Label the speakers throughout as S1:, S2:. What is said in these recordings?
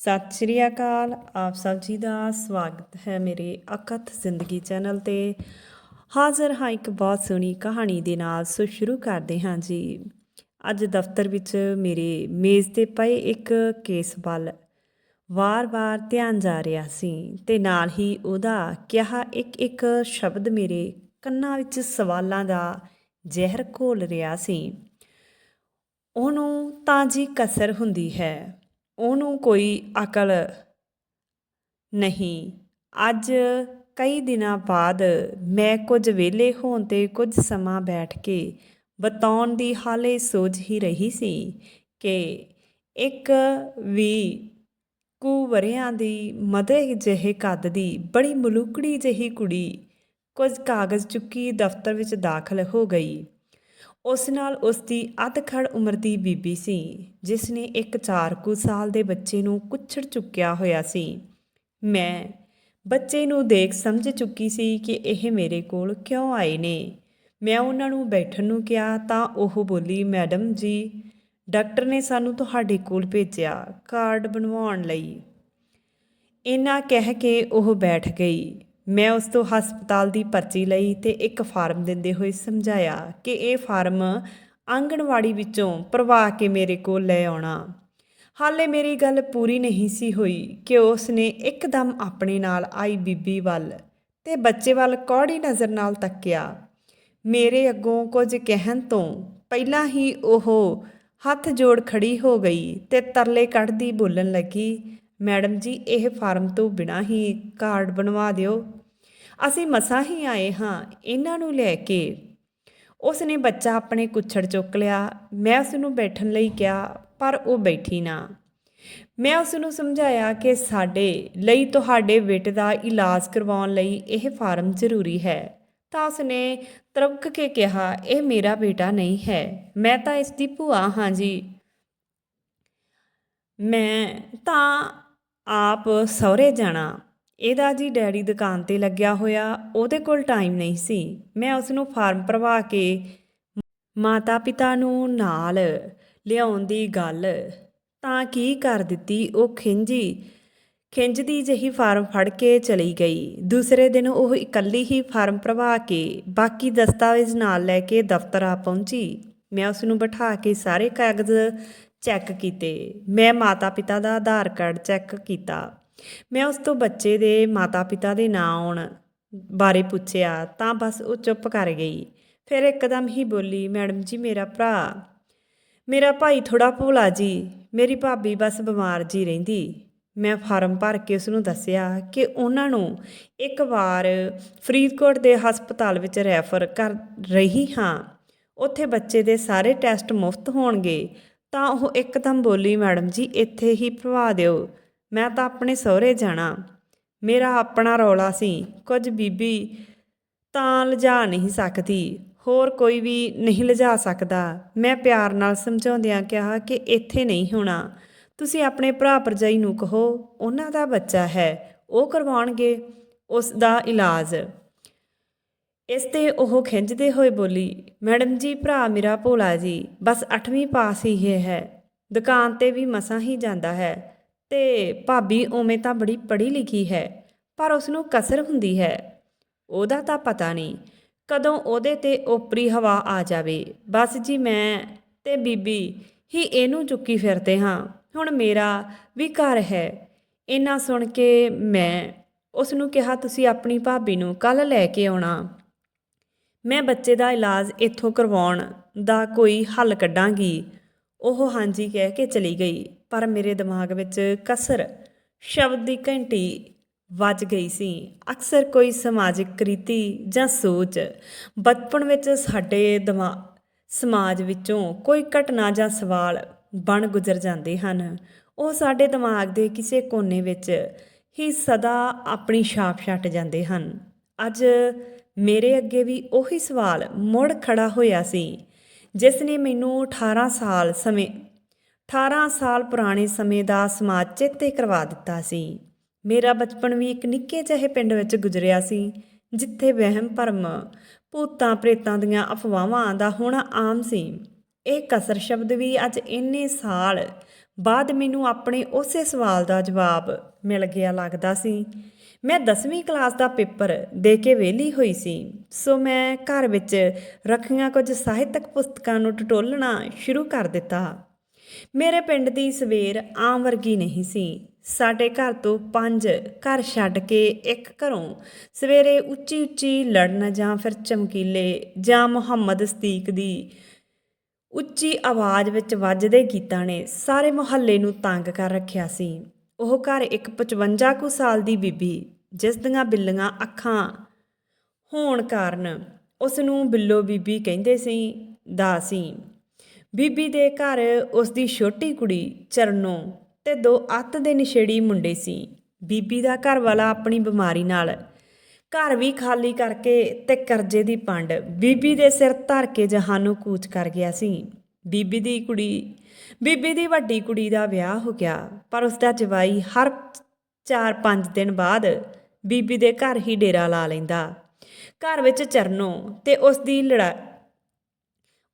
S1: ਸਤਿ ਸ਼੍ਰੀ ਅਕਾਲ। ਆਪ ਸਭ ਜੀ ਦਾ ਸਵਾਗਤ ਹੈ ਮੇਰੇ ਅਕਥ ਜ਼ਿੰਦਗੀ ਚੈਨਲ ਤੇ। ਹਾਜ਼ਰ ਹਾਂ ਇੱਕ ਬਹੁਤ ਸੋਹਣੀ ਕਹਾਣੀ ਦੇ ਨਾਲ। ਸੋ ਸ਼ੁਰੂ ਕਰਦੇ ਹਾਂ ਜੀ। ਅੱਜ ਦਫ਼ਤਰ ਵਿੱਚ ਮੇਰੇ ਮੇਜ਼ ਤੇ ਪਏ ਇੱਕ ਕੇਸ ਵੱਲ ਵਾਰ-ਵਾਰ ਧਿਆਨ ਜਾ ਰਿਹਾ ਸੀ ਤੇ ਨਾਲ ਹੀ ਉਹਦਾ ਕਿਹਾ ਇੱਕ ਇੱਕ ਸ਼ਬਦ ਮੇਰੇ ਕੰਨਾਂ ਵਿੱਚ ਸਵਾਲਾਂ ਦਾ ਜ਼ਹਿਰ ਘੋਲ ਰਿਹਾ ਸੀ। ਉਹਨੂੰ ਤਾਂ ਜੀ ਕਸਰ ਹੁੰਦੀ ਹੈ। ਉਹਨੂੰ ਕੋਈ ਅਕਲ ਨਹੀਂ। ਅੱਜ ਕਈ ਦਿਨਾਂ ਬਾਅਦ ਮੈਂ ਕੁਝ ਵਿਹਲੇ ਹੋਣ ਤੇ ਕੁਝ ਸਮਾਂ ਬੈਠ ਕੇ ਬਤਾਉਣ ਦੀ ਹਾਲੇ ਸੋਚ ਹੀ ਰਹੀ ਸੀ ਕਿ ਇੱਕ ਵੀ ਕੁ ਵਰਿਆਂ ਦੀ ਮਦੇ ਜਿਹੇ ਕੱਦ ਦੀ ਬੜੀ ਮਲੂਕੜੀ ਜਿਹੀ ਕੁੜੀ ਕੁਝ ਕਾਗਜ਼ ਚੁੱਕੀ ਦਫ਼ਤਰ ਵਿੱਚ ਦਾਖਲ ਹੋ ਗਈ। ਉਸ ਨਾਲ ਉਸ ਦੀ ਅਧਖੜ ਉਮਰ ਦੀ ਬੀਬੀ ਸੀ ਜਿਸ ਨੇ ਇੱਕ 4 ਕੁ ਸਾਲ ਦੇ ਬੱਚੇ ਨੂੰ ਕੁੱਛੜ ਚੁੱਕਿਆ ਹੋਇਆ ਸੀ। ਮੈਂ ਬੱਚੇ ਨੂੰ ਦੇਖ ਸਮਝ ਚੁੱਕੀ ਸੀ ਕਿ ਇਹ ਮੇਰੇ ਕੋਲ ਕਿਉਂ ਆਏ ਨੇ। ਮੈਂ ਉਹਨਾਂ ਨੂੰ ਬੈਠਣ ਨੂੰ ਕਿਹਾ ਤਾਂ ਉਹ ਬੋਲੀ, ਮੈਡਮ ਜੀ, ਡਾਕਟਰ ਨੇ ਸਾਨੂੰ ਤੁਹਾਡੇ ਕੋਲ ਭੇਜਿਆ ਕਾਰਡ ਬਣਵਾਉਣ ਲਈ। ਇੰਨਾ ਕਹਿ ਕੇ ਉਹ ਬੈਠ ਗਈ। ਮੈਂ ਉਸ ਤੋਂ ਹਸਪਤਾਲ ਦੀ ਪਰਚੀ ਲਈ ਤੇ ਇੱਕ ਫਾਰਮ ਦਿੰਦੇ ਹੋਏ ਸਮਝਾਇਆ ਕਿ ਇਹ ਫਾਰਮ ਆਂਗਣਵਾੜੀ ਵਿੱਚੋਂ ਭਰਵਾ ਕੇ ਮੇਰੇ ਕੋਲ ਲੈ ਆਉਣਾ। ਹਾਲੇ ਮੇਰੀ ਗੱਲ ਪੂਰੀ ਨਹੀਂ ਸੀ ਹੋਈ ਕਿ ਉਸ ਨੇ ਇੱਕਦਮ ਆਪਣੇ ਨਾਲ ਆਈ ਬੀਬੀ ਵੱਲ ਤੇ ਬੱਚੇ ਵੱਲ ਕੌੜੀ ਨਜ਼ਰ ਨਾਲ ਤੱਕਿਆ। ਮੇਰੇ ਅੱਗੋਂ ਕੁਝ ਕਹਿਣ ਤੋਂ ਪਹਿਲਾਂ ਹੀ ਉਹ ਹੱਥ ਜੋੜ ਖੜੀ ਹੋ ਗਈ ਤੇ ਤਰਲੇ ਕੱਢਦੀ ਬੋਲਣ ਲੱਗੀ, ਮੈਡਮ ਜੀ, ਇਹ ਫਾਰਮ ਤੋਂ ਬਿਨਾਂ ਹੀ ਕਾਰਡ ਬਣਵਾ ਦਿਓ। ਅਸੀਂ ਮਸਾਂ ਹੀ ਆਏ ਹਾਂ, ਇਹਨਾਂ ਨੂੰ ਲੈ ਕੇ। ਉਸ ਨੇ ਬੱਚਾ ਆਪਣੇ ਕੁੱਛੜ ਚੁੱਕ ਲਿਆ। ਮੈਂ ਉਸ ਨੂੰ ਬੈਠਣ ਲਈ ਕਿਹਾ, ਪਰ ਉਹ ਬੈਠੀ ਨਾ। ਮੈਂ ਉਸ ਨੂੰ ਸਮਝਾਇਆ ਕਿ ਸਾਡੇ ਲਈ ਤੁਹਾਡੇ ਬੇਟੇ ਦਾ ਇਲਾਜ ਕਰਵਾਉਣ ਲਈ ਇਹ ਫਾਰਮ ਜ਼ਰੂਰੀ ਹੈ। ਤਾਂ ਉਸ ਨੇ ਤਰਕ ਕੇ ਕਿਹਾ, ਇਹ ਮੇਰਾ ਬੇਟਾ ਨਹੀਂ ਹੈ। ਮੈਂ ਤਾਂ ਇਸ ਦੀ ਭੂਆ ਹਾਂ ਜੀ। ਮੈਂ ਤਾਂ ਆਪ ਸਹੁਰੇ ਜਾਣਾ। ਇਹਦਾ ਜੀ ਡੈਡੀ ਦੁਕਾਨ ਤੇ ਲੱਗਿਆ ਹੋਇਆ, ਉਹਦੇ ਕੋਲ ਟਾਈਮ ਨਹੀਂ ਸੀ। ਮੈਂ ਉਸ ਨੂੰ ਫਾਰਮ ਭਰਵਾ ਕੇ ਮਾਤਾ ਪਿਤਾ ਨੂੰ ਨਾਲ ਲਿਆਉਣ ਦੀ ਗੱਲ ਤਾਂ ਕੀ ਕਰ ਦਿੱਤੀ, ਉਹ ਖਿੰਜੀ ਖਿੰਜਦੀ ਜਿਹੀ ਫਾਰਮ ਫੜ ਕੇ ਚਲੀ ਗਈ। ਦੂਸਰੇ ਦਿਨ ਉਹ ਇਕੱਲੀ ਹੀ ਫਾਰਮ ਭਰਵਾ ਕੇ ਬਾਕੀ ਦਸਤਾਵੇਜ਼ ਨਾਲ ਲੈ ਕੇ ਦਫ਼ਤਰ ਆ ਪਹੁੰਚੀ। ਮੈਂ ਉਸ ਨੂੰ ਬਿਠਾ ਕੇ ਸਾਰੇ ਕਾਗਜ਼ ਚੈੱਕ ਕੀਤੇ। ਮੈਂ ਮਾਤਾ ਪਿਤਾ ਦਾ ਆਧਾਰ ਕਾਰਡ ਚੈੱਕ ਕੀਤਾ। ਮੈਂ ਉਸ ਤੋਂ ਬੱਚੇ ਦੇ ਮਾਤਾ ਪਿਤਾ ਦੇ ਨਾਂ ਆਉਣ ਬਾਰੇ ਪੁੱਛਿਆ ਤਾਂ ਬਸ ਉਹ ਚੁੱਪ ਕਰ ਗਈ। ਫਿਰ ਇੱਕਦਮ ਹੀ ਬੋਲੀ, ਮੈਡਮ ਜੀ, ਮੇਰਾ ਭਰਾ, ਮੇਰਾ ਭਾਈ ਥੋੜਾ ਭੋਲਾ ਜੀ, ਮੇਰੀ ਭਾਬੀ ਬਸ ਬਿਮਾਰ ਜੀ ਰਹਿੰਦੀ। ਮੈਂ ਫਾਰਮ ਭਰ ਕੇ ਉਸ ਨੂੰ ਦੱਸਿਆ ਕਿ ਉਹਨਾਂ ਨੂੰ ਇੱਕ ਵਾਰ ਫਰੀਦਕੋਟ ਦੇ ਹਸਪਤਾਲ ਵਿੱਚ ਰੈਫਰ ਕਰ ਰਹੀ ਹਾਂ। ਉੱਥੇ ਬੱਚੇ ਦੇ ਸਾਰੇ ਟੈਸਟ ਮੁਫਤ ਹੋਣਗੇ। ਤਾਂ ਉਹ ਇੱਕਦਮ ਬੋਲੀ, ਮੈਡਮ ਜੀ, ਇੱਥੇ ਹੀ ਭਰਵਾ ਦਿਓ। ਮੈਂ ਤਾਂ ਆਪਣੇ ਸਹੁਰੇ ਜਾਣਾ। ਮੇਰਾ ਆਪਣਾ ਰੌਲਾ ਸੀ। ਕੁਝ ਬੀਬੀ ਤਾਂ ਲਿਜਾ ਨਹੀਂ ਸਕਦੀ। ਹੋਰ ਕੋਈ ਵੀ ਨਹੀਂ ਲਿਜਾ ਸਕਦਾ। ਮੈਂ ਪਿਆਰ ਨਾਲ ਸਮਝਾਉਂਦਿਆਂ ਕਿਹਾ ਕਿ ਇੱਥੇ ਨਹੀਂ ਹੋਣਾ। ਤੁਸੀਂ ਆਪਣੇ ਭਰਾ ਭਰਜਾਈ ਨੂੰ ਕਹੋ, ਉਹਨਾਂ ਦਾ ਬੱਚਾ ਹੈ। ਉਹ ਕਰਵਾਉਣਗੇ ਉਸ ਦਾ ਇਲਾਜ। ਇਸ ਤੇ ਉਹ ਖਿੰਝਦੇ ਹੋਏ ਬੋਲੀ, ਮੈਡਮ ਜੀ, ਭਰਾ ਮੇਰਾ ਭੋਲਾ ਜੀ। ਬਸ 8ਵੀਂ ਪਾਸ ਹੀ ਹੈ। ਦੁਕਾਨ ਤੇ ਵੀ ਮਸਾਂ ਹੀ ਜਾਂਦਾ ਹੈ। ਤੇ ਭਾਬੀ ਉਵੇਂ ਤਾਂ ਬੜੀ ਪੜ੍ਹੀ ਲਿਖੀ ਹੈ, ਪਰ ਉਸ ਨੂੰ ਕਸਰ ਹੁੰਦੀ ਹੈ। ਉਹਦਾ ਤਾਂ ਪਤਾ ਨਹੀਂ, ਕਦੋਂ ਉਹਦੇ ਤੇ ਓਪਰੀ ਹਵਾ ਆ ਜਾਵੇ। ਬਸ ਜੀ ਮੈਂ ਤੇ ਬੀਬੀ ਹੀ ਇਹਨੂੰ ਚੁੱਕੀ ਫਿਰਦੇ ਹਾਂ। ਹੁਣ ਮੇਰਾ ਵੀ ਘਰ ਹੈ। ਇਹਨਾਂ ਸੁਣ ਕੇ ਮੈਂ ਉਸ ਨੂੰ ਕਿਹਾ, ਤੁਸੀਂ ਆਪਣੀ ਭਾਬੀ ਨੂੰ ਕੱਲ ਲੈ ਕੇ ਆਉਣਾ। ਮੈਂ ਬੱਚੇ ਦਾ ਇਲਾਜ ਇੱਥੋਂ ਕਰਵਾਉਣ ਦਾ ਕੋਈ ਹੱਲ ਕੱਢਾਂਗੀ। ਉਹ ਹਾਂਜੀ ਕਹਿ ਕੇ ਚਲੀ ਗਈ। ਪਰ ਮੇਰੇ ਦਿਮਾਗ ਵਿੱਚ ਕਸਰ, ਸ਼ਬਦ ਦੀ ਘੰਟੀ ਵੱਜ ਗਈ ਸੀ। ਅਕਸਰ ਕੋਈ ਸਮਾਜਿਕ ਕ੍ਰਿਤੀ ਜਾਂ ਸੋਚ ਬਚਪਨ ਵਿੱਚ ਸਾਡੇ ਦਿਮਾ, ਸਮਾਜ ਵਿੱਚੋਂ ਕੋਈ ਘਟਨਾ ਜਾਂ ਸਵਾਲ ਬਣ ਗੁਜ਼ਰ ਜਾਂਦੇ ਹਨ। ਉਹ ਸਾਡੇ ਦਿਮਾਗ ਦੇ ਕਿਸੇ ਕੋਨੇ ਵਿੱਚ ਹੀ ਸਦਾ ਆਪਣੀ ਛਾਪ ਛੱਡ ਜਾਂਦੇ ਹਨ। ਅੱਜ ਮੇਰੇ ਅੱਗੇ ਵੀ ਉਹੀ ਸਵਾਲ ਮੁੜ ਖੜਾ ਹੋਇਆ ਸੀ, ਜਿਸ ਨੇ ਮੈਨੂੰ 18 ਸਾਲ ਸਮੇਂ 18 ਸਾਲ ਪੁਰਾਣੇ ਸਮੇਂ ਦਾ ਸਮਾਜ ਚੇਤੇ ਕਰਵਾ ਦਿੱਤਾ ਸੀ। ਮੇਰਾ ਬਚਪਨ ਵੀ ਇੱਕ ਨਿੱਕੇ ਜਿਹੇ ਪਿੰਡ ਵਿੱਚ ਗੁਜ਼ਰਿਆ ਸੀ, ਜਿੱਥੇ ਵਹਿਮ, ਭਰਮ, ਭੂਤਾਂ, ਪ੍ਰੇਤਾਂ ਦੀਆਂ ਅਫਵਾਹਾਂ ਦਾ ਹੋਣਾ ਆਮ ਸੀ। ਇਹ ਕਸਰ ਸ਼ਬਦ ਵੀ ਅੱਜ ਇੰਨੇ ਸਾਲ ਬਾਅਦ ਮੈਨੂੰ ਆਪਣੇ ਉਸੇ ਸਵਾਲ ਦਾ ਜਵਾਬ ਮਿਲ ਗਿਆ ਲੱਗਦਾ ਸੀ। ਮੈਂ 10ਵੀਂ ਕਲਾਸ ਦਾ ਪੇਪਰ ਦੇ ਕੇ ਵਿਹਲੀ ਹੋਈ ਸੀ, ਸੋ ਮੈਂ ਘਰ ਵਿੱਚ ਰੱਖੀਆਂ ਕੁਝ ਸਾਹਿਤਕ ਪੁਸਤਕਾਂ ਨੂੰ ਟਟੋਲਣਾ ਸ਼ੁਰੂ ਕਰ ਦਿੱਤਾ। ਮੇਰੇ ਪਿੰਡ ਦੀ ਸਵੇਰ ਆਮ ਵਰਗੀ ਨਹੀਂ ਸੀ। ਸਾਡੇ ਘਰ ਤੋਂ ਪੰਜ ਘਰ ਛੱਡ ਕੇ ਇੱਕ ਘਰੋਂ ਸਵੇਰੇ ਉੱਚੀ ਉੱਚੀ ਲੜਨ ਜਾਂ ਫਿਰ ਚਮਕੀਲੇ ਜਾਂ ਮੁਹੰਮਦ ਸਦੀਕ ਦੀ ਉੱਚੀ ਆਵਾਜ਼ ਵਿੱਚ ਵੱਜਦੇ ਗੀਤਾਂ ਨੇ ਸਾਰੇ ਮੁਹੱਲੇ ਨੂੰ ਤੰਗ ਕਰ ਰੱਖਿਆ ਸੀ। ਉਹ ਘਰ ਇੱਕ 55 ਕੁ ਸਾਲ ਦੀ ਬੀਬੀ, ਜਿਸ ਦੀਆਂ ਬਿੱਲੀਆਂ ਅੱਖਾਂ ਹੋਣ ਕਾਰਨ ਉਸ ਨੂੰ ਬਿੱਲੋ ਬੀਬੀ ਕਹਿੰਦੇ ਸੀ, ਦਾ ਸੀ। ਬੀਬੀ ਦੇ ਘਰ ਉਸ ਦੀ ਛੋਟੀ ਕੁੜੀ ਚਰਨੋ ਤੇ ਦੋ ਅੱਤ ਦੇ ਨਿਸ਼ੇੜੀ ਮੁੰਡੇ ਸੀ। ਬੀਬੀ ਦਾ ਘਰ ਵਾਲਾ ਆਪਣੀ ਬਿਮਾਰੀ ਨਾਲ ਘਰ ਵੀ ਖਾਲੀ ਕਰਕੇ ਤੇ ਕਰਜ਼ੇ ਦੀ ਪੰਡ ਬੀਬੀ ਦੇ ਸਿਰ ਧਰ ਕੇ ਜਹਾਨੋਂ ਕੂਚ ਕਰ ਗਿਆ ਸੀ। ਬੀਬੀ ਦੀ ਕੁੜੀ, ਬੀਬੀ ਦੀ ਵੱਡੀ ਕੁੜੀ ਦਾ ਵਿਆਹ ਹੋ ਗਿਆ, ਪਰ ਉਸ ਦਾ ਜਵਾਈ ਹਰ 4-5 ਦਿਨ ਬਾਅਦ ਬੀਬੀ ਦੇ ਘਰ ਹੀ ਡੇਰਾ ਲਾ ਲੈਂਦਾ। ਘਰ ਵਿੱਚ ਚਰਨੋ ਤੇ ਉਸ ਦੀ ਲੜਾ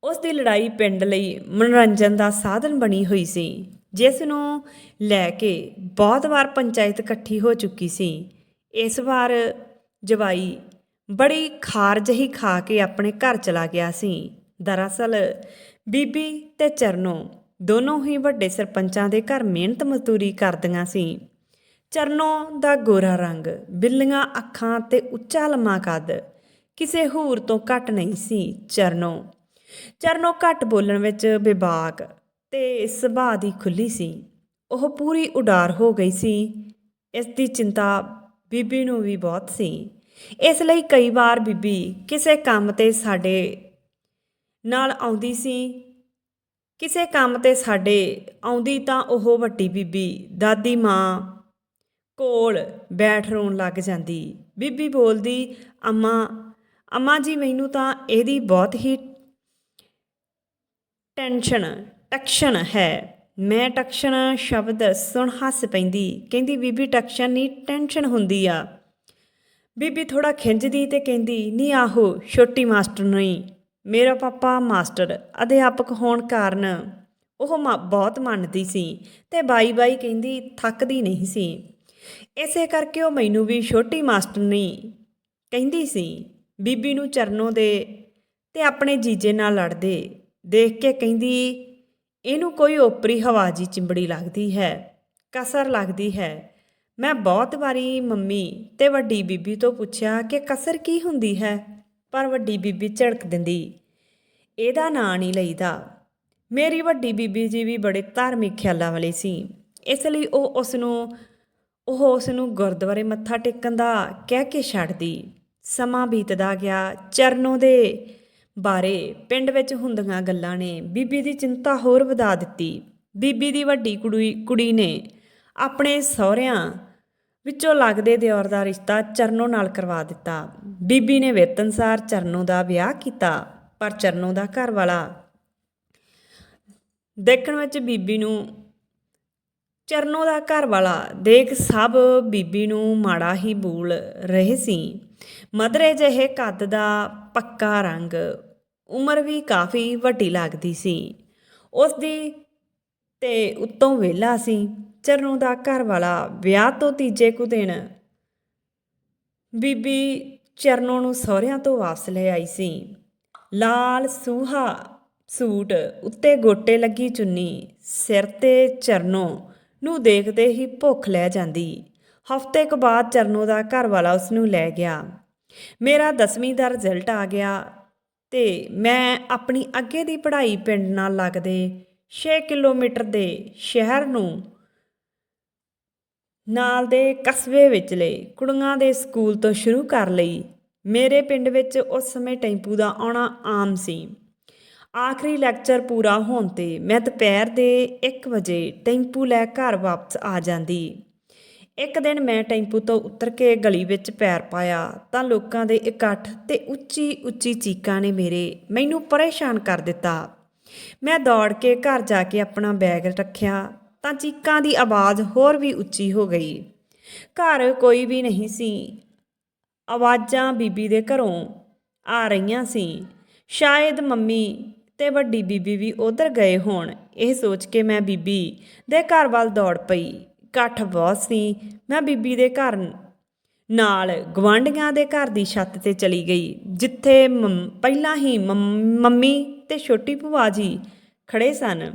S1: ਉਸ ਦੀ ਲੜਾਈ ਪਿੰਡ ਲਈ ਮਨੋਰੰਜਨ ਦਾ ਸਾਧਨ ਬਣੀ ਹੋਈ ਸੀ, ਜਿਸ ਨੂੰ ਲੈ ਕੇ ਬਹੁਤ ਵਾਰ ਪੰਚਾਇਤ ਇਕੱਠੀ ਹੋ ਚੁੱਕੀ ਸੀ। ਇਸ ਵਾਰ ਜਵਾਈ ਬੜੀ ਖਾਰ ਜਹੀ ਖਾ ਕੇ ਆਪਣੇ ਘਰ ਚਲਾ ਗਿਆ ਸੀ। ਦਰਅਸਲ, ਬੀਬੀ ਤੇ ਚਰਨੋ ਦੋਨੋਂ ਹੀ ਵੱਡੇ ਸਰਪੰਚਾਂ ਦੇ ਘਰ ਮਿਹਨਤ ਮਜ਼ਦੂਰੀ ਕਰਦੀਆਂ ਸੀ। ਚਰਨੋ ਦਾ ਗੋਰਾ ਰੰਗ, ਬਿੱਲੀਆਂ ਅੱਖਾਂ ਤੇ ਉੱਚਾ ਲੰਮਾ ਕੱਦ ਕਿਸੇ ਹੂਰ ਤੋਂ ਘੱਟ ਨਹੀਂ ਸੀ। ਚਰਨੋ ਚਰਨੋ ਘੱਟ ਬੋਲਣ ਵਿੱਚ ਬੇਬਾਕ ਤੇ ਸੁਭਾਅ ਦੀ ਖੁੱਲੀ ਸੀ। ਉਹ ਪੂਰੀ ਉਡਾਰ ਹੋ ਗਈ ਸੀ। ਇਸ ਦੀ ਚਿੰਤਾ ਬੀਬੀ ਨੂੰ ਵੀ ਬਹੁਤ ਸੀ। ਇਸ ਲਈ ਕਈ ਵਾਰ ਬੀਬੀ ਕਿਸੇ ਕੰਮ ਤੇ ਸਾਡੇ ਨਾਲ ਆਉਂਦੀ ਸੀ। ਕਿਸੇ ਕੰਮ ਤੇ ਸਾਡੇ ਆਉਂਦੀ ਤਾਂ ਉਹ ਵੱਡੀ ਬੀਬੀ, ਦਾਦੀ, ਮਾਂ ਕੋਲ ਬੈਠ ਰੋਣ ਲੱਗ ਜਾਂਦੀ। ਬੀਬੀ ਬੋਲਦੀ, ਅੰਮਾ ਅੰਮਾ ਜੀ, ਮੈਨੂੰ ਤਾਂ ਇਹਦੀ ਬਹੁਤ ਹੀ ਟੈਨਸ਼ਨ, ਟਕਸ਼ਨ ਹੈ। ਮੈਂ ਟਕਸ਼ਨ ਸ਼ਬਦ ਸੁਣ ਹੱਸ ਪੈਂਦੀ। ਕਹਿੰਦੀ, ਬੀਬੀ ਟਕਸ਼ਨ ਨਹੀਂ ਟੈਨਸ਼ਨ ਹੁੰਦੀ ਆ। ਬੀਬੀ ਥੋੜਾ ਖਿੰਝਦੀ ਤੇ ਕਹਿੰਦੀ ਨਹੀਂ ਆਹੋ, ਛੋਟੀ ਮਾਸਟਰ ਨਹੀਂ। ਮੇਰਾ ਪਾਪਾ ਮਾਸਟਰ, ਅਧਿਆਪਕ ਹੋਣ ਕਾਰਨ। ਉਹ ਮਾ- ਬਹੁਤ ਮੰਨਦੀ ਸੀ ਤੇ ਬਾਈ ਬਾਈ ਕਹਿੰਦੀ, ਥੱਕਦੀ ਨਹੀਂ ਸੀ। ਇਸੇ ਕਰਕੇ ਉਹ ਮੈਨੂੰ ਵੀ ਛੋਟੀ ਮਾਸਟਰ ਨਹੀਂ ਕਹਿੰਦੀ ਸੀ। ਬੀਬੀ ਨੂੰ ਚਰਨੋਂ ਦੇ ਤੇ ਆਪਣੇ ਜੀਜੇ ਨਾਲ ਲੜਦੇ। ਦੇਖ ਕੇ ਕਹਿੰਦੀ, ਇਹਨੂੰ ਕੋਈ ਓਪਰੀ ਹਵਾ ਜੀ ਚਿੰਬੜੀ ਲੱਗਦੀ ਹੈ, ਕਸਰ ਲੱਗਦੀ ਹੈ। ਮੈਂ ਬਹੁਤ ਵਾਰੀ ਮੰਮੀ ਤੇ ਵੱਡੀ ਬੀਬੀ ਤੋਂ ਪੁੱਛਿਆ ਕਿ ਕਸਰ ਕੀ ਹੁੰਦੀ ਹੈ, ਪਰ ਵੱਡੀ ਬੀਬੀ ਝੜਕ ਦਿੰਦੀ, ਇਹਦਾ ਨਾਂ ਨਹੀਂ ਲਈਦਾ। ਮੇਰੀ ਵੱਡੀ ਬੀਬੀ ਜੀ ਵੀ ਬੜੇ ਧਾਰਮਿਕ ਖਿਆਲਾਂ ਵਾਲੇ ਸੀ। ਇਸ ਲਈ ਉਹ ਉਸ ਨੂੰ ਉਹ ਉਸ ਨੂੰ ਗੁਰਦੁਆਰੇ ਮੱਥਾ ਟੇਕਣ ਦਾ ਕਹਿ ਕੇ ਛੱਡਦੀ। ਸਮਾਂ ਬੀਤਦਾ ਗਿਆ ਚਰਨੋਂ ਦੇ। ਬਾਰੇ ਪਿੰਡ ਵਿੱਚ ਹੁੰਦੀਆਂ ਗੱਲਾਂ ਨੇ। ਬੀਬੀ ਦੀ ਚਿੰਤਾ ਹੋਰ ਵਧਾ ਦਿੱਤੀ। ਬੀਬੀ ਦੀ ਵੱਡੀ ਕੁੜੀ ਕੁੜੀ ਨੇ ਆਪਣੇ ਸਹੁਰਿਆਂ ਵਿੱਚੋਂ ਲੱਗਦੇ ਦਿਓਰ ਦਾ ਰਿਸ਼ਤਾ ਚਰਨੋ ਨਾਲ ਕਰਵਾ ਦਿੱਤਾ। ਬੀਬੀ ਨੇ ਵੇਤਨਸਾਰ ਚਰਨੋ ਦਾ ਵਿਆਹ ਕੀਤਾ, ਪਰ ਚਰਨੋ ਦਾ ਘਰ ਵਾਲਾ ਦੇਖਣ ਵਿੱਚ ਬੀਬੀ ਨੂੰ ਚਰਨੋ ਦਾ ਘਰ ਵਾਲਾ ਦੇਖ ਸਭ ਬੀਬੀ ਨੂੰ ਮਾੜਾ ਹੀ ਬੋਲ ਰਹੇ ਸੀ। ਮਧਰੇ ਜਿਹੇ ਕੱਦ ਦਾ ਪੱਕਾ ਰੰਗ ਉਮਰ ਵੀ ਕਾਫੀ ਵੱਡੀ ਲੱਗਦੀ ਸੀ। ਉਸ ਦੀ ਤੇ ਉੱਤੋਂ ਵਿਹਲਾ ਸੀ। ਚਰਨੋਂ ਦਾ ਘਰ ਵਾਲਾ ਵਿਆਹ ਤੋਂ ਤੀਜੇ ਕੁ ਦਿਨ ਬੀਬੀ ਚਰਨੋਂ ਨੂੰ ਸਹੁਰਿਆਂ ਤੋਂ ਵਾਪਸ ਲੈ ਆਈ ਸੀ। ਲਾਲ ਸੂਹਾ ਸੂਟ ਉੱਤੇ ਗੋਟੇ ਲੱਗੀ ਚੁੰਨੀ ਸਿਰ ਤੇ ਚਰਨੋਂ ਨੂੰ ਦੇਖਦੇ ਹੀ ਭੁੱਖ ਲੈ ਜਾਂਦੀ। ਹਫ਼ਤੇ ਕੁ ਬਾਅਦ ਚਰਨੋ ਦਾ ਘਰ ਵਾਲਾ ਉਸ ਨੂੰ ਲੈ ਗਿਆ। ਮੇਰਾ 10ਵੀਂ ਦਾ ਰਿਜ਼ਲਟ ਆ ਗਿਆ। ਤੇ ਮੈਂ ਆਪਣੀ ਅੱਗੇ ਦੀ ਪੜ੍ਹਾਈ ਪਿੰਡ ਨਾਲ ਲੱਗਦੇ 6 ਕਿਲੋਮੀਟਰ ਦੇ ਸ਼ਹਿਰ ਨੂੰ ਨਾਲ ਦੇ ਕਸਬੇ ਵਿਚਲੇ ਕੁੜੀਆਂ ਦੇ ਸਕੂਲ ਤੋਂ ਸ਼ੁਰੂ ਕਰ ਲਈ। ਮੇਰੇ ਪਿੰਡ ਵਿੱਚ ਉਸ ਸਮੇਂ ਟੈਂਪੂ ਦਾ ਆਉਣਾ ਆਮ ਸੀ। ਆਖਰੀ ਲੈਕਚਰ ਪੂਰਾ ਹੋਣ ਤੇ ਮੈਂ ਦੁਪਹਿਰ ਦੇ 1 ਵਜੇ ਟੈਂਪੂ ਲੈ ਘਰ ਵਾਪਸ ਆ ਜਾਂਦੀ। ਇੱਕ ਦਿਨ ਮੈਂ ਟੈਂਪੂ ਤੋਂ ਉਤਰ ਕੇ ਗਲੀ ਵਿੱਚ ਪੈਰ ਪਾਇਆ ਤਾਂ ਲੋਕਾਂ ਦੇ ਇਕੱਠ ਤੇ ਉੱਚੀ ਉੱਚੀ ਚੀਕਾਂ ਨੇ ਮੇਰੇ ਮੈਨੂੰ ਪਰੇਸ਼ਾਨ ਕਰ ਦਿੱਤਾ। ਮੈਂ ਦੌੜ ਕੇ ਘਰ ਜਾ ਕੇ ਆਪਣਾ ਬੈਗ ਰੱਖਿਆ ਤਾਂ ਚੀਕਾਂ ਦੀ ਆਵਾਜ਼ ਹੋਰ ਵੀ ਉੱਚੀ ਹੋ ਗਈ। ਘਰ ਕੋਈ ਵੀ ਨਹੀਂ ਸੀ। ਆਵਾਜ਼ਾਂ ਬੀਬੀ ਦੇ ਘਰੋਂ ਆ ਰਹੀਆਂ ਸੀ। ਸ਼ਾਇਦ ਮੰਮੀ ਤੇ ਵੱਡੀ ਬੀਬੀ ਵੀ ਉਧਰ ਗਏ ਹੋਣ। ਇਹ ਸੋਚ ਕੇ ਮੈਂ ਬੀਬੀ ਦੇ ਘਰ ਵੱਲ ਦੌੜ ਪਈ। ਇਕੱਠ ਬਹੁਤ ਸੀ। ਮੈਂ ਬੀਬੀ ਦੇ ਘਰ ਨਾਲ ਗਵਾਂਢੀਆਂ ਦੇ ਘਰ ਦੀ ਛੱਤ ਤੇ ਚਲੀ ਗਈ, ਜਿੱਥੇ ਮੰਮ- ਪਹਿਲਾਂ ਹੀ ਮੰਮ- ਮੰਮੀ ਤੇ ਛੋਟੀ ਭੂਆ ਜੀ ਖੜੇ ਸਨ।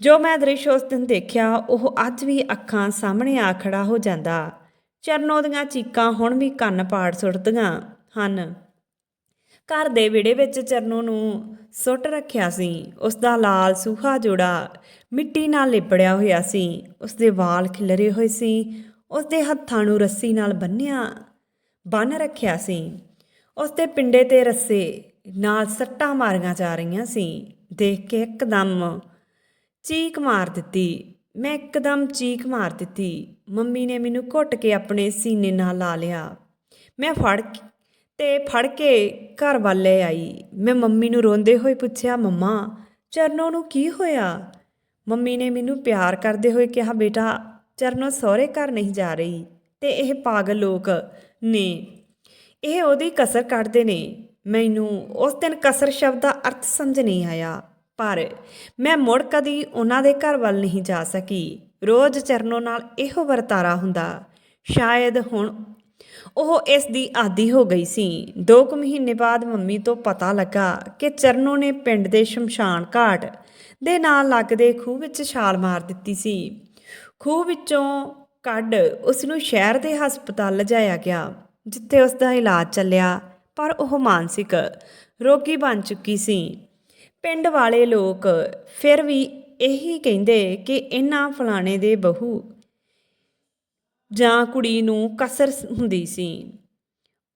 S1: ਜੋ ਮੈਂ ਦ੍ਰਿਸ਼ ਉਸ ਦਿਨ ਦੇਖਿਆ, ਉਹ ਅੱਜ ਵੀ ਅੱਖਾਂ ਸਾਹਮਣੇ ਆ ਖੜਾ ਹੋ ਜਾਂਦਾ। ਚਰਨੋ ਦੀਆਂ ਚੀਕਾਂ ਹੁਣ ਵੀ ਕੰਨ ਪਾੜ ਸੁੱਟਦੀਆਂ ਹਨ। ਘਰ ਦੇ ਵਿੜੇ ਵਿੱਚ ਚਰਨੋ ਨੂੰ ਸੁੱਟ ਰੱਖਿਆ ਸੀ। ਉਸ ਦਾ ਲਾਲ ਸੂਹਾ ਜੋੜਾ ਮਿੱਟੀ ਨਾਲ ਲਿਪੜਿਆ ਹੋਇਆ ਸੀ। ਉਸ ਦੇ ਵਾਲ ਖਿਲਰੇ ਹੋਏ ਸੀ। ਉਸ ਦੇ ਹੱਥਾਂ ਨੂੰ ਰੱਸੀ ਨਾਲ ਬੰਨਿਆ, ਬੰਨ ਰੱਖਿਆ ਸੀ। ਉਸ ਦੇ ਪਿੰਡੇ ਤੇ ਰੱਸੇ ਨਾਲ ਸੱਟਾਂ ਮਾਰੀਆਂ ਜਾ ਰਹੀਆਂ ਸੀ। ਦੇਖ ਕੇ ਇੱਕਦਮ ਚੀਕ ਮਾਰ ਦਿੱਤੀ। ਮੈਂ ਇੱਕਦਮ ਚੀਕ ਮਾਰ ਦਿੱਤੀ। ਮੰਮੀ ਨੇ ਮੈਨੂੰ ਘੁੱਟ ਕੇ ਆਪਣੇ ਸੀਨੇ ਨਾਲ ਲਾ ਲਿਆ। ਮੈਂ ਫੜ ਤੇ ਫੜ ਕੇ ਘਰ ਵੱਲ ਲੈ ਆਈ। ਮੈਂ ਮੰਮੀ ਨੂੰ ਰੋਂਦੇ ਹੋਏ ਪੁੱਛਿਆ, ਮੰਮਾ, ਚਰਨੋ ਨੂੰ ਕੀ ਹੋਇਆ? ਮੰਮੀ ਨੇ ਮੈਨੂੰ ਪਿਆਰ ਕਰਦੇ ਹੋਏ ਕਿਹਾ, ਬੇਟਾ, ਚਰਨੋ ਸਹੁਰੇ ਘਰ ਨਹੀਂ ਜਾ ਰਹੀ ਤੇ ਇਹ ਪਾਗਲ ਲੋਕ ਨੇ। ਇਹ ਉਹਦੀ ਕਸਰ ਕੱਢਦੇ ਨੇ। ਮੈਨੂੰ ਉਸ ਦਿਨ ਕਸਰ ਸ਼ਬਦ ਦਾ ਅਰਥ ਸਮਝ ਨਹੀਂ ਆਇਆ, ਪਰ ਮੈਂ ਮੁੜ ਕਦੀ ਉਹਨਾਂ ਦੇ ਘਰ ਵੱਲ ਨਹੀਂ ਜਾ ਸਕੀ। ਰੋਜ਼ ਚਰਨੋ ਨਾਲ ਇਹੋ ਵਰਤਾਰਾ ਹੁੰਦਾ। ਸ਼ਾਇਦ ਹੁਣ ਉਹ ਇਸ ਦੀ ਆਦੀ ਹੋ ਗਈ ਸੀ। ਦੋ ਕੁ ਮਹੀਨੇ ਬਾਅਦ ਮੰਮੀ ਤੋਂ ਪਤਾ ਲੱਗਾ ਕਿ ਚਰਨੋ ਨੇ ਪਿੰਡ ਦੇ ਸ਼ਮਸ਼ਾਨ ਘਾਟ ਦੇ ਨਾਲ ਲੱਗਦੇ ਖੂਹ ਵਿੱਚ ਛਾਲ ਮਾਰ ਦਿੱਤੀ ਸੀ। ਖੂਹ ਵਿੱਚੋਂ ਕੱਢ ਉਸ ਨੂੰ ਸ਼ਹਿਰ ਦੇ ਹਸਪਤਾਲ ਲਿਜਾਇਆ ਗਿਆ, ਜਿੱਥੇ ਉਸ ਦਾ ਇਲਾਜ ਚੱਲਿਆ, ਪਰ ਉਹ ਮਾਨਸਿਕ ਰੋਗੀ ਬਣ ਚੁੱਕੀ ਸੀ। ਪਿੰਡ ਵਾਲੇ ਲੋਕ ਫਿਰ ਵੀ ਇਹੀ ਕਹਿੰਦੇ ਕਿ ਇਹਨਾਂ ਫਲਾਣੇ ਦੇ ਬਹੂ ਜਾਂ ਕੁੜੀ ਨੂੰ ਕਸਰ ਹੁੰਦੀ ਸੀ।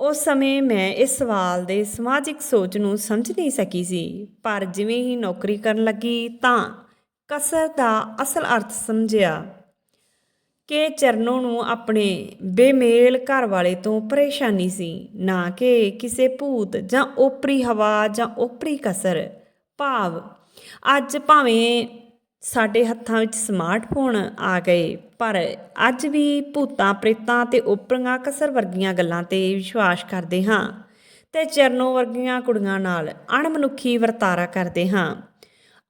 S1: ਉਸ ਸਮੇਂ ਮੈਂ ਇਸ ਸਵਾਲ ਦੇ ਸਮਾਜਿਕ ਸੋਚ ਨੂੰ ਸਮਝ ਨਹੀਂ ਸਕੀ ਸੀ, ਪਰ ਜਿਵੇਂ ਹੀ ਨੌਕਰੀ ਕਰਨ ਲੱਗੀ ਤਾਂ ਕਸਰ ਦਾ ਅਸਲ ਅਰਥ ਸਮਝਿਆ ਕਿ ਚਰਨੋਂ ਨੂੰ ਆਪਣੇ ਬੇਮੇਲ ਘਰ ਵਾਲੇ ਤੋਂ ਪਰੇਸ਼ਾਨੀ ਸੀ, ਨਾ ਕਿ ਕਿਸੇ ਭੂਤ ਜਾਂ ਓਪਰੀ ਹਵਾ ਜਾਂ ਓਪਰੀ ਕਸਰ। ਭਾਵ ਅੱਜ ਭਾਵੇਂ ਸਾਡੇ ਹੱਥਾਂ ਵਿੱਚ ਸਮਾਰਟਫੋਨ ਆ ਗਏ, ਪਰ ਅੱਜ ਵੀ ਭੂਤਾਂ, ਪ੍ਰੇਤਾਂ ਤੇ ਓਪਰੀਆਂ ਕਸਰ ਵਰਗੀਆਂ ਗੱਲਾਂ ਤੇ ਵਿਸ਼ਵਾਸ ਕਰਦੇ ਹਾਂ ਤੇ ਚਰਨੋ ਵਰਗੀਆਂ ਕੁੜੀਆਂ ਨਾਲ ਅਣਮਨੁੱਖੀ ਵਰਤਾਰਾ ਕਰਦੇ ਹਾਂ।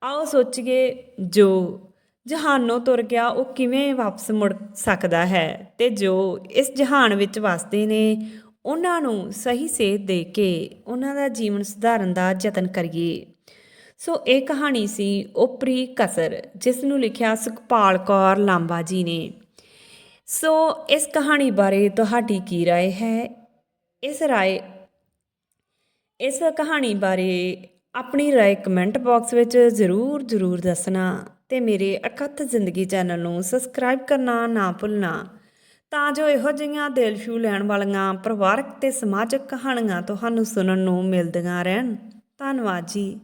S1: ਆਓ ਸੋਚੀਏ ਜੋ ਜਹਾਨੋਂ ਤੁਰ ਗਿਆ, ਉਹ ਕਿਵੇਂ ਵਾਪਸ ਮੁੜ ਸਕਦਾ ਹੈ ਤੇ ਜੋ ਇਸ ਜਹਾਨ ਵਿੱਚ ਵਸਦੇ ਨੇ, ਉਹਨਾਂ ਨੂੰ ਸਹੀ ਸੇਧ ਦੇ ਕੇ ਉਹਨਾਂ ਦਾ ਜੀਵਨ ਸੁਧਾਰਨ ਦਾ ਯਤਨ ਕਰੀਏ। ਸੋ ਇਹ ਕਹਾਣੀ ਸੀ ਓਪਰੀ ਕਸਰ ਜਿਸ ਨੂੰ ਲਿਖਿਆ ਸੁਖਪਾਲ ਕੌਰ ਲਾਂਬਾ ਜੀ ਨੇ ਸੋ ਇਸ ਕਹਾਣੀ ਬਾਰੇ ਤੁਹਾਡੀ ਕੀ رائے ਹੈ ਇਸ ਰਾਏ ਇਸ ਕਹਾਣੀ ਬਾਰੇ ਆਪਣੀ ਰਾਏ ਕਮੈਂਟ ਬਾਕਸ ਵਿੱਚ ਜ਼ਰੂਰ ਜ਼ਰੂਰ ਦੱਸਣਾ ਤੇ ਮੇਰੇ ਅਕਥ ਜ਼ਿੰਦਗੀ ਚੈਨਲ ਨੂੰ ਸਬਸਕ੍ਰਾਈਬ ਕਰਨਾ ਨਾ ਭੁੱਲਣਾ ਤਾਂ ਜੋ ਇਹੋ ਜਿਹੀਆਂ ਦਿਲ ਛੂ ਲੈਣ ਵਾਲੀਆਂ ਪਰਿਵਾਰਕ ਤੇ ਸਮਾਜਿਕ ਕਹਾਣੀਆਂ ਤੁਹਾਨੂੰ ਸੁਣਨ ਨੂੰ ਮਿਲਦੀਆਂ ਰਹਿਣ ਧੰਨਵਾਦ ਜੀ